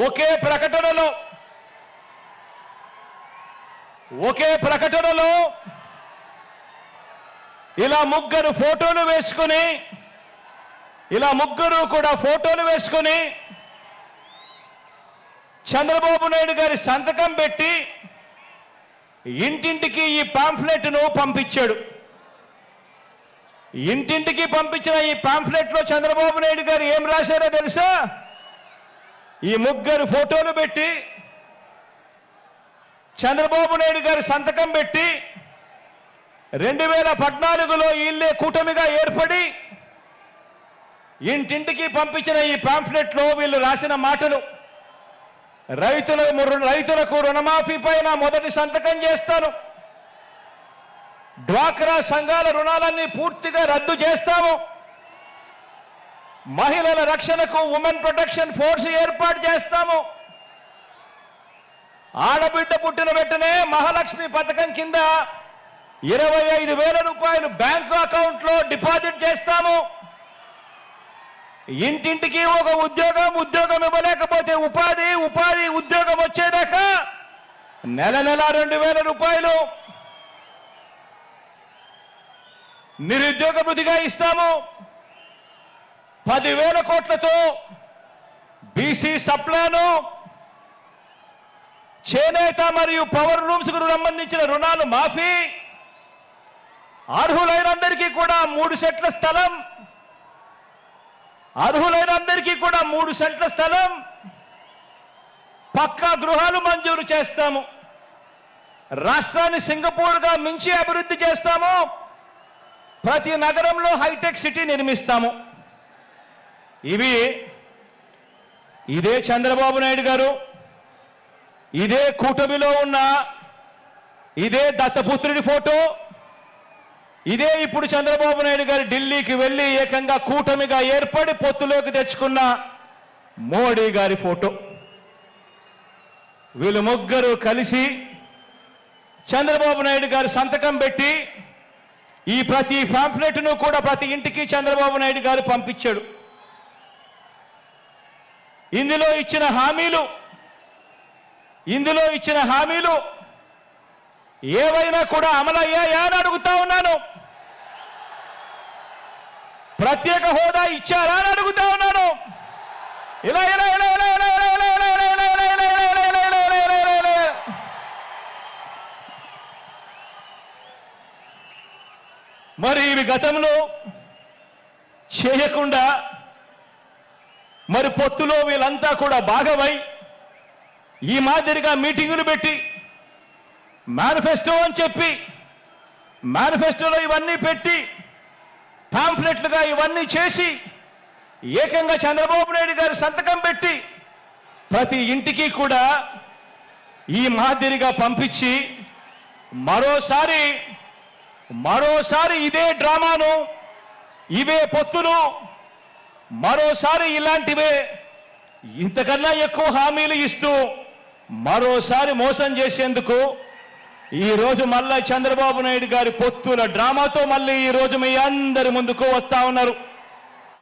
ఒకే ప్రకటనలో ఒకే ప్రకటనలో ఇలా ముగ్గురు ఫోటోలు వేసుకుని ఇలా ముగ్గురు కూడా ఫోటోలు వేసుకుని చంద్రబాబు నాయుడు గారి సంతకం పెట్టి ఇంటింటికి ఈ పాంఫ్లెట్ను పంపించాడు. ఇంటింటికి పంపించిన ఈ పాంఫ్లెట్లో చంద్రబాబు నాయుడు గారు ఏం రాశారో తెలుసా? ఈ ముగ్గురు ఫోటోలు పెట్టి చంద్రబాబు నాయుడు గారి సంతకం పెట్టి రెండు వేల పద్నాలుగులో ఇల్లే కూటమిగా ఏర్పడి ఇంటింటికి పంపించిన ఈ పాంఫ్లెట్లో వీళ్ళు రాసిన మాటలు రైతుల రైతులకు రుణమాఫీ పైన మొదటి సంతకం చేస్తాను. డ్వాక్రా సంఘాల రుణాలన్నీ పూర్తిగా రద్దు చేస్తాము. మహిళల రక్షణకు ఉమెన్ ప్రొటెక్షన్ ఫోర్స్ ఏర్పాటు చేస్తాము. ఆడబిడ్డ పుట్టిన వెంటనే మహాలక్ష్మి పథకం కింద ఇరవై ఐదు వేల రూపాయలు బ్యాంకు అకౌంట్లో డిపాజిట్ చేస్తాము. ఇంటింటికి ఒక ఉద్యోగం ఉద్యోగం ఇవ్వలేకపోతే ఉపాధి ఉపాధి ఉద్యోగం వచ్చేదాకా నెల నెల రెండు వేల రూపాయలు నిరుద్యోగ వృద్ధిగా ఇస్తాము. పదివేల కోట్లతో బీసీ సప్లాను చేనేత మరియు పవర్ రూమ్స్కు సంబంధించిన రుణాలు మాఫీ. అర్హులైనందరికీ కూడా మూడు సెట్ల స్థలం. అర్హులైనందరికీ కూడా మూడు సెంట్ల స్థలం. పక్కా గృహాలు మంజూరు చేస్తాము. రాష్ట్రాన్ని సింగపూర్గా మించి అభివృద్ధి చేస్తాము. ప్రతి నగరంలో హైటెక్ సిటీ నిర్మిస్తాము. ఇవి ఇదే చంద్రబాబు నాయుడు గారు ఇదే కూటమిలో ఉన్న ఇదే దత్తపుత్రుడి ఫోటో ఇదే ఇప్పుడు చంద్రబాబు నాయుడు గారు ఢిల్లీకి వెళ్ళి ఏకంగా కూటమిగా ఏర్పడి పొత్తులోకి తెచ్చుకున్న మోడీ గారి ఫోటో. వీళ్ళు ముగ్గురు కలిసి చంద్రబాబు నాయుడు గారు సంతకం పెట్టి ఈ ప్రతి పాంప్లెట్ను కూడా ప్రతి ఇంటికి చంద్రబాబు నాయుడు గారు పంపించాడు. ఇందులో ఇచ్చిన హామీలు ఇందులో ఇచ్చిన హామీలు ఏవైనా కూడా అమలయ్యాయా అని అడుగుతా ఉన్నాను ప్రత్యేక హోదా ఇచ్చారా అని అడుగుతా ఉన్నాను ఇలా ఇలా ఇలా ఇలా ఇలా ఇలా ఇలా ఇలా ఇలా ఇలా ఇలా ఇలా ఇలా ఇలా ఇలా ఇలా ఇలా ఇలా ఇలా మరి ఇవి గతంలో చేయకుండా మరి పొత్తులో వీళ్ళంతా కూడా భాగమై ఈ మాదిరిగా మీటింగులు పెట్టి మేనిఫెస్టో అని చెప్పి మేనిఫెస్టోలో ఇవన్నీ పెట్టి పాంఫ్లెట్లుగా ఇవన్నీ చేసి ఏకంగా చంద్రబాబు నాయుడు గారు సంతకం పెట్టి ప్రతి ఇంటికి కూడా ఈ మాదిరిగా పంపించి మరోసారి మరోసారి ఇదే డ్రామాను ఇవే పొత్తులు మరోసారి ఇలాంటివే ఇంతకన్నా ఎక్కువ హామీలు ఇస్తూ మరోసారి మోసం చేసేందుకు ఈ రోజు మళ్ళా చంద్రబాబు నాయుడు గారి పొత్తుల డ్రామాతో మళ్ళీ ఈ రోజు మీ అందరి ముందుకు వస్తా ఉన్నారు.